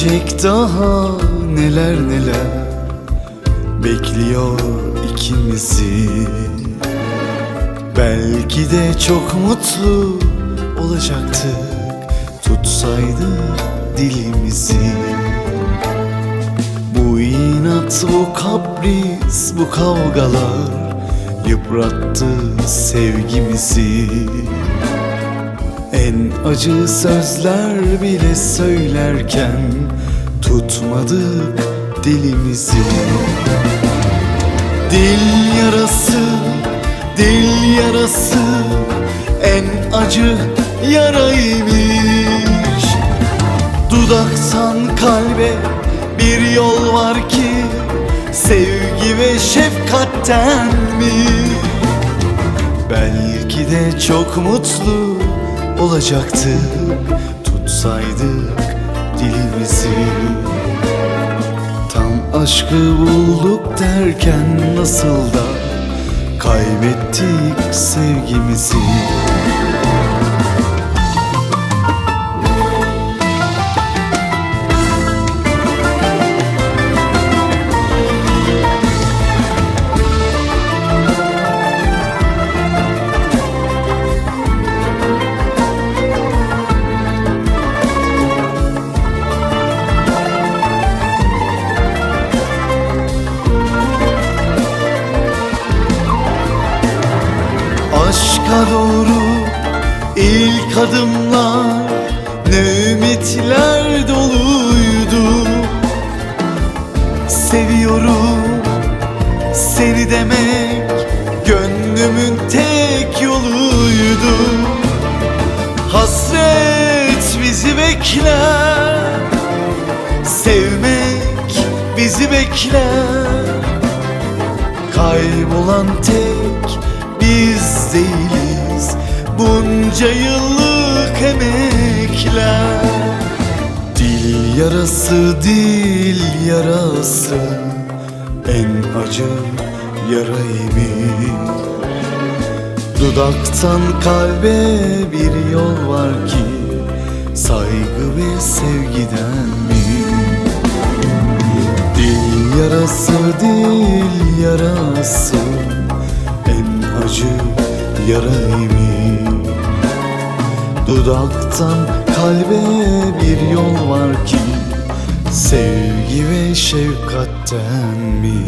Bilseydik daha neler neler Bekliyor ikimizi. Belki de çok mutlu olacaktık Tutsaydı dilimizi. Bu inat, bu kapris, bu kavgalar Yıprattı sevgimizi En acı sözler bile söylerken Tutmadık dilimizi Dil yarası, dil yarası En acı yaraymış Dudaktan kalbe bir yol var ki Sevgi ve şefkatten mi? Belki de çok mutlu olacaktık Tutsaydık dilimizi Tam aşkı bulduk derken nasıl da Kaybettik sevgimizi Aşka doğru ilk adımlar Ne ümitler doluydu. Seviyorum seni demek Gönlümün tek yoluydu. Hasret bizi bekler Sevmek bizi bekler. Kaybolan tek biz değiliz. Bunca yıllık emekler. Dil yarası, dil yarası En acı yaraymış Dudaktan kalbe bir yol var ki Saygı ve sevgiden mi? Dil yarası, dil yarası yaraymış Dudaktan kalbe bir yol var ki Sevgi ve şefkatten mi?